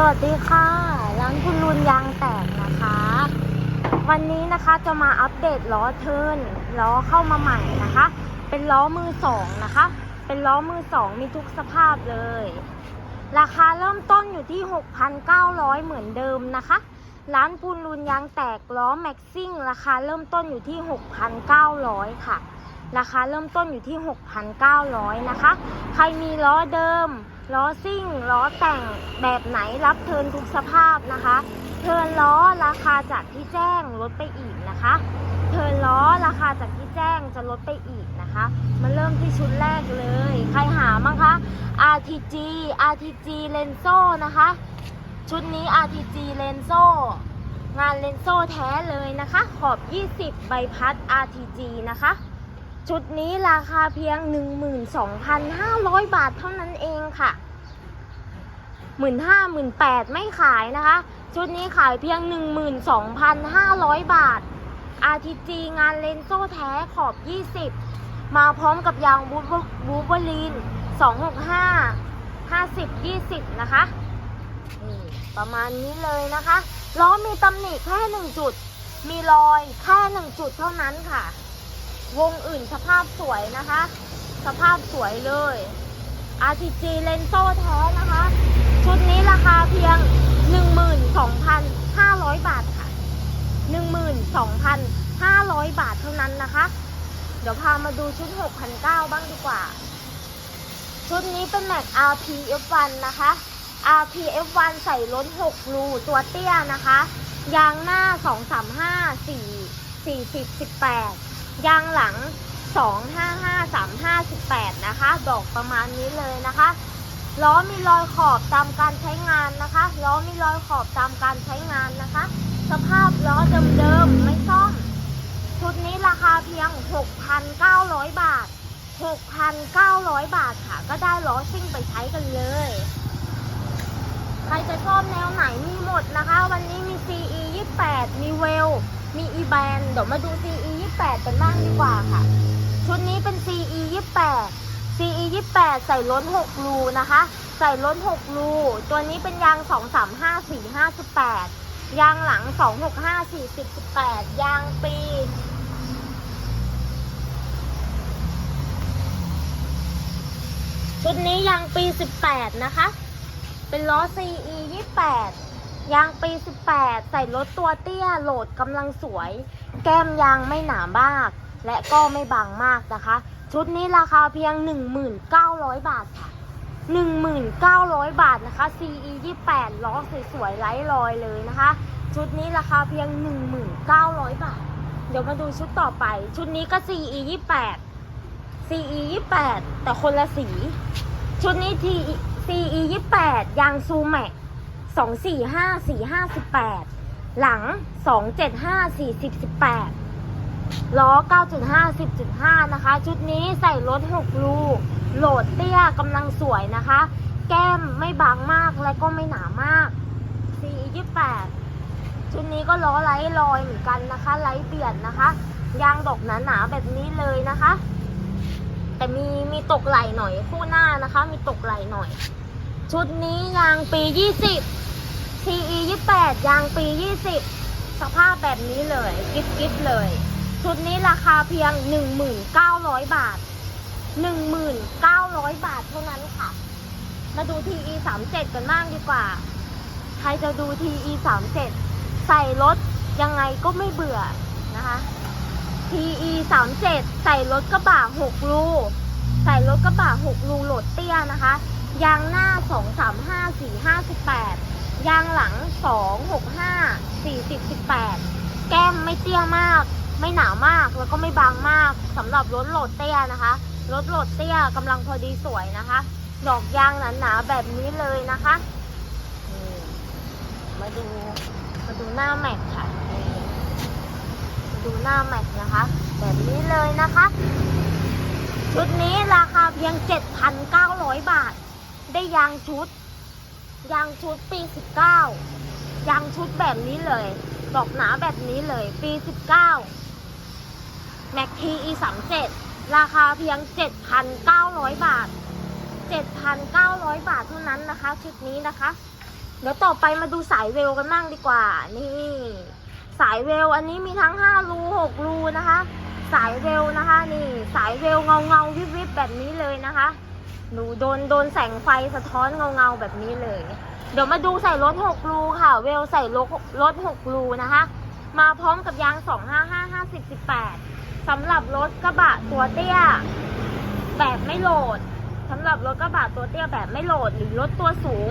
สวัสดีค่ะ ร้านคุณรุนยางแตกนะคะ วันนี้นะคะจะมาอัปเดตล้อเทิร์นล้อเข้ามาใหม่นะคะ เป็นล้อมือสองนะคะ เป็นล้อมือสองมีทุกสภาพเลย ราคาเริ่มต้นอยู่ที่ 6,900 เหมือนเดิมนะคะ ร้านปูนรุนยางแตกล้อแม็กซิ่งราคาเริ่มต้นอยู่ที่ 6,900 ค่ะ ราคาเริ่มต้นอยู่ที่ 6,900 นะคะ ใครมีล้อเดิม ล้อซิ่งล้อแต่งแบบไหนรับเทินทุกสภาพนะคะเทินล้อราคาจากที่แจ้งลดไปอีกนะคะเทินล้อราคาจากที่แจ้งจะลดไปอีกนะคะมันเริ่มที่ชุดแรกเลย ใครหามั้งคะ RTG RTG Lenso นะคะ ชุดนี้ RTG Lenso งานเลนโซ่แท้เลยนะคะ ขอบ 20 ใบพัด RTG นะคะ ชุดนี้ราคาเพียง 12,500 บาทเท่านั้นเองค่ะ 15,000 18,000ไม่ขายนะคะ ชุดนี้ขายเพียง12,500บาท RTG งานเลนโซ่แท้ขอบ20มาพร้อมกับยางบูบูเบอรีน265 50 20นะคะนี่ประมาณนี้เลยนะคะล้อมีตำหนิแค่หนึ่งจุด มีรอยแค่หนึ่งจุดเท่านั้นค่ะ วงอื่นสภาพสวยนะคะ สภาพสวยเลย RTG เลนโซ่แท้นะคะ ชุดนี้ราคาเพียง 12,500 บาทค่ะ 12,500 บาทเท่านั้นนะคะ เดี๋ยวพามาดูชุด 6,900 บ้างดีกว่า ชุดนี้เป็นแม็ก RPF1 นะคะ RPF1 ใส่ล้น 6 รูตัวเตี้ยนะคะ ยางหน้า 235 4 40 18 ยางหลัง 255 35 18นะคะดอกประมาณนี้เลยนะคะล้อมีรอยขอบตามการใช้งานนะคะล้อมีรอยขอบตามการใช้งานนะคะ สภาพล้อเดิมๆไม่ซ่อม ชุดนี้ราคาเพียง 6,900 บาท 6,900 บาทค่ะ ก็ได้ล้อซิ่งไปใช้กันเลย ใครจะชอบแนวไหนมีหมดนะคะ วันนี้มี CE 28 มีเวล มี e b a n เดี๋ยวมาดู CE 28 กันบ้างดีกว่าค่ะ ชุดนี้เป็น CE 28 CE 28 ใส่ล้น 6 รูนะคะ ใส่ล้น 6 รู ตัวนี้เป็นยาง 235 4 58ยางหลัง 265 40 18 ยางปีชุดนี้ยางปี 18 นะคะ เป็นล้อ CE 28 ยางปี 18 ใส่รถตัวเตี้ย โหลดกำลังสวย แก้มยางไม่หนามาก และก็ไม่บางมากนะคะ ชุดนี้ราคาเพียง 1,900 บาทค่ะ 1,900 บาทนะคะ CE 28ล้อสวยๆไร้รอยเลยนะคะ ชุดนี้ราคาเพียง 1,900 บาท เดี๋ยวมาดูชุดต่อไป ชุดนี้ก็ CE 28 CE 28แต่คนละสี ชุดนี้ T CE 28ยางซูแม็ก245 458 หลัง 275 40 18 ล้อ 9.5 10.5 นะคะ ชุดนี้ใส่รถ6รูโหลดเตี้ยกำลังสวยนะคะ แก้มไม่บางมากและก็ไม่หนามาก CE 28 ชุดนี้ก็ล้อไร้รอยเหมือนกันนะคะไร้เบียดนะคะ ยางดอกหนาๆแบบนี้เลยนะคะ แต่มีมีตกไหลหน่อยคู่หน้านะคะ มีตกไหลหน่อย ชุดนี้ยางปี 20 CE 28 ยางปี 20 สภาพแบบนี้เลยกิฟกิฟเลย ชุดนี้ราคาเพียง 1,900 บาท 1,900 บาทเท่านั้นค่ะ มาดู TE 37 กันบ้างดีกว่า ใครจะดู TE 37 ใส่รถยังไงก็ไม่เบื่อนะคะ TE 37 ใส่รถกระบะ6รูใส่รถกระบะ6รูโหลดเตี้ยนะคะ ยางหน้า 235 458 ยางหลัง 265 40 18 แก้มไม่เตี้ยมาก ไม่หนามากแล้วก็ไม่บางมากสำหรับรถโหลดเตี้ยนะคะรถโหลดเตี้ยกำลังพอดีสวยนะคะ ดอกยางหนาๆแบบนี้เลยนะคะมาดูมาดูหน้าแม็กค่ะมาดูหน้าแม็กนะคะ แบบนี้เลยนะคะชุดนี้ราคาเพียง 7,900 บาท ได้ยางชุด ยางชุดปี 19 ยางชุดแบบนี้เลยดอกหนาแบบนี้เลย ปี 19แม็กทีอี37ราคาเพียง 7,900 บาท 7,900 บาทเท่านั้นนะคะ ชุดนี้นะคะ เดี๋ยวต่อไปมาดูสายเวลกันบ้างดีกว่า นี่ สายเวลอันนี้มีทั้ง 5 รู 6 รูนะคะ สายเวลนะคะ นี่ สายเวลเงาเงาวิบวิบแบบนี้เลยนะคะ หนูโดนโดนแสงไฟสะท้อนเงาเงาแบบนี้เลย เดี๋ยวมาดูใส่รถ6รูค่ะ เวลใส่รถรถ6รูนะคะ มาพร้อมกับยาง255 50 18สำหรับรถกระบะตัวเตี้ย แบบไม่โหลดสำหรับรถกระบะตัวเตี้ยแบบไม่โหลดหรือรถตัวสูง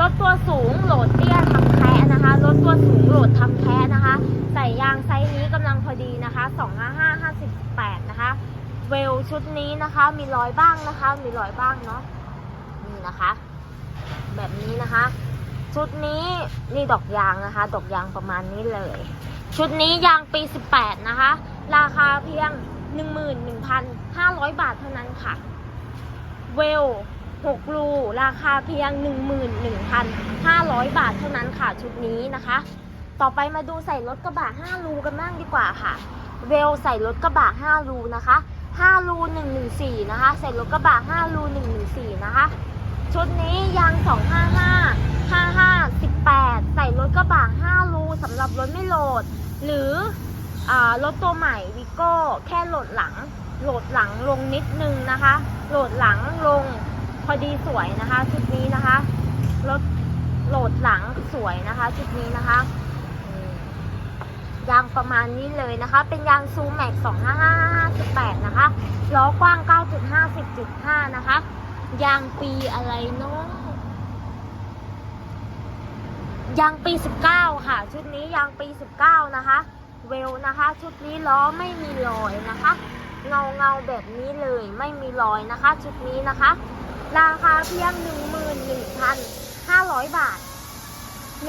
รถตัวสูงโหลดเตี้ยทำแท้นะคะ รถตัวสูงโหลดทำแท้นะคะ ใส่ยางไซส์นี้กำลังพอดีนะคะ 255 50 18นะคะ เวล ชุดนี้นะคะ มีรอยบ้างนะคะ มีรอยบ้างเนาะนี่นะคะ แบบนี้นะคะ ชุดนี้นี่ดอกยางนะคะ ดอกยางประมาณนี้เลย ชุดนี้ยางปี 18 นะคะ ราคาเพียง 11,500 บาทเท่านั้นค่ะ เวล6รูราคาเพียง 11,500 บาทเท่านั้นค่ะชุดนี้นะคะ ต่อไปมาดูใส่รถกระบะ5รูกันบ้างดีกว่าค่ะ เวลใส่รถกระบะ5รูนะคะ 5รู114 นะคะใส่รถกระบะ5รู114 นะคะ ชุดนี้ยาง 255 55 18 ใส่รถกระบะ5รูสำหรับรถไม่โหลด หรืออรถตัวใหม่วิโก้ แค่โหลดหลัง โหลดหลังลงนิดนึงนะคะ โหลดหลังลงพอดีสวยนะคะ ชุดนี้นะคะ รถโหลดหลังสวยนะคะ ชุดนี้นะคะ ยางประมาณนี้เลยนะคะ เป็นยางซูแม็ก255 18นะคะ ล้อกว้าง 9.50.5 นะคะ ยางปีอะไรเนาะยางปี 19 ค่ะ ชุดนี้ยางปี 19 นะคะ เวลนะคะ ชุดนี้ล้อไม่มีรอยนะคะ เงาเงาแบบนี้เลยไม่มีรอยนะคะ ชุดนี้นะคะ ราคาเพียง 11,500 บาท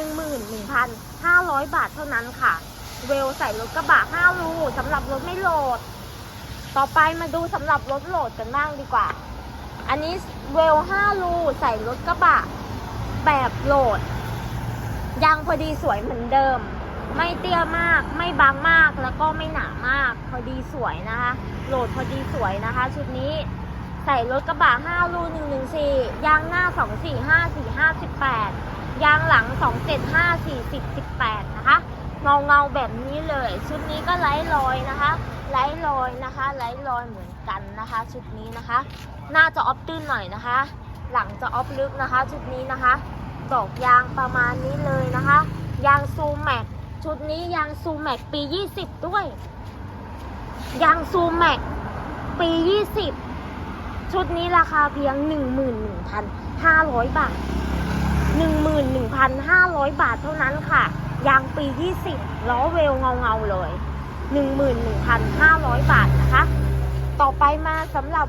11,500 บาทเท่านั้นค่ะ เวลใส่รถกระบะ5รูสำหรับรถไม่โหลด ต่อไปมาดูสำหรับรถโหลดกันบ้างดีกว่า อันนี้เวล5รูใส่รถกระบะ แบบโหลด ยางพอดีสวยเหมือนเดิม ไม่เตี้ยมาก ไม่บางมาก แล้วก็ไม่หนามาก พอดีสวยนะคะ โหลดพอดีสวยนะคะ ชุดนี้ใส่รถกระบะ5รู114 ยางหน้า 245 45 18 ยางหลัง 275 40 18 นะคะ เงาเงาแบบนี้เลย ชุดนี้ก็ไร้รอยนะคะไร้รอยนะคะไร้รอยเหมือนกันนะคะ ชุดนี้นะคะ หน่าจะออฟตื้นหน่อยนะคะ หลังจะออฟลึกนะคะ ชุดนี้นะคะดอกยางประมาณนี้เลยนะคะ ยางซูแม็กชุดนี้ยางซูแม็กปี 20 ด้วย ยางซูแม็กปี 20 ชุดนี้ราคาเพียง 11,500 บาท 11,500 บาทเท่านั้นค่ะ ยางปี 20 ล้อเวลเงาเงาๆเลย 11,500 บาทนะคะ ต่อไปมาสำหรับ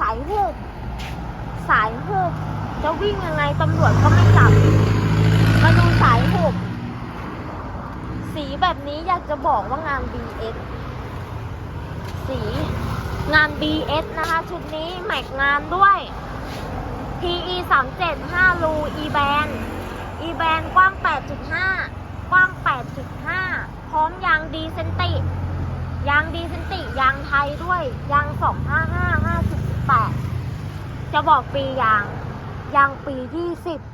สายหูบสายหูบจะวิ่งยังไงตำรวจก็ไม่จับ มาดูสายหูบสีแบบนี้อยากจะบอกว่างาน BS สีงาน BS นะคะ ชุดนี้แม็กงานด้วย PE 3 7 5รู E band E band กว้าง 8.5 กว้าง 8.5 พร้อมยางดีเซนติ ยางดีเซนติ ยางไทยด้วย ยาง 255 58 จะบอกปียาง ยางปี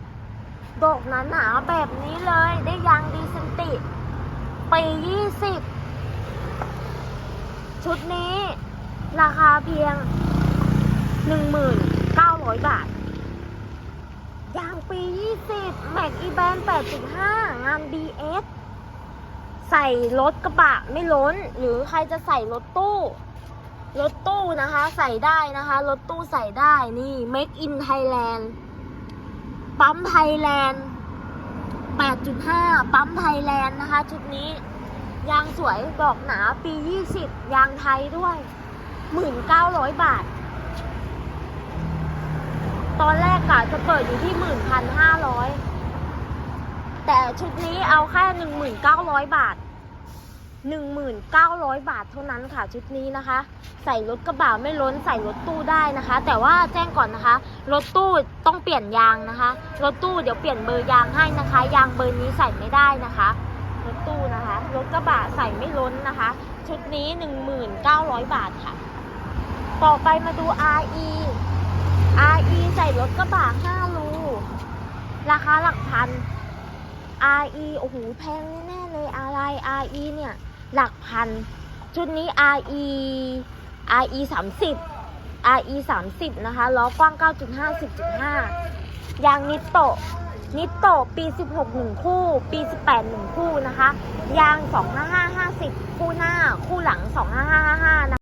20ดกหนาหนาแบบนี้เลย ได้ยางดีเซนติ ปี 20 ชุดนี้ ราคาเพียง 1,900 บาท ยางปี 20 แม็กอีแบน8.5 งาน BS ใส่รถกระบะไม่ล้น หรือใครจะใส่รถตู้ รถตู้นะคะ ใส่ได้นะคะ รถตู้ใส่ได้นี่ Make in Thailand ปั๊มไทยแลนด์ 8.5 ปั๊มไทยแลนด์นะคะ ชุดนี้ ยางสวยดอกหนาปี 20 ยางไทยด้วย 1,900 บาท ตอนแรกกะจะเปิดอยู่ที่1,500แต่ชุดนี้เอาแค่1,900บาท1,900บาทเท่านั้นค่ะชุดนี้นะคะ ใส่รถกระบะไม่ล้นใส่รถตู้ได้นะคะ แต่ว่าแจ้งก่อนนะคะ รถตู้ต้องเปลี่ยนยางนะคะ รถตู้เดี๋ยวเปลี่ยนเบอร์ยางให้นะคะ ยางเบอร์นี้ใส่ไม่ได้นะคะรถตู้นะคะรถกระบะใส่ไม่ล้นนะคะ ชุดนี้1,900บาทค่ะ ต่อไปมาดู RE RE ใส่รถกระบะ5รูราคาหลักพัน RE โอ้โหแพงแน่เลยอะไร RE เนี่ยหลักพัน ชุดนี้ RE RE 30 RE 30นะคะล้อกว้าง 9.5 10.5 ยางนิโตะนิโตะปี 16 1 คู่ ปี 18 1 คู่นะคะ ยาง 255 50 คู่หน้า คู่หลัง 25555นะคะ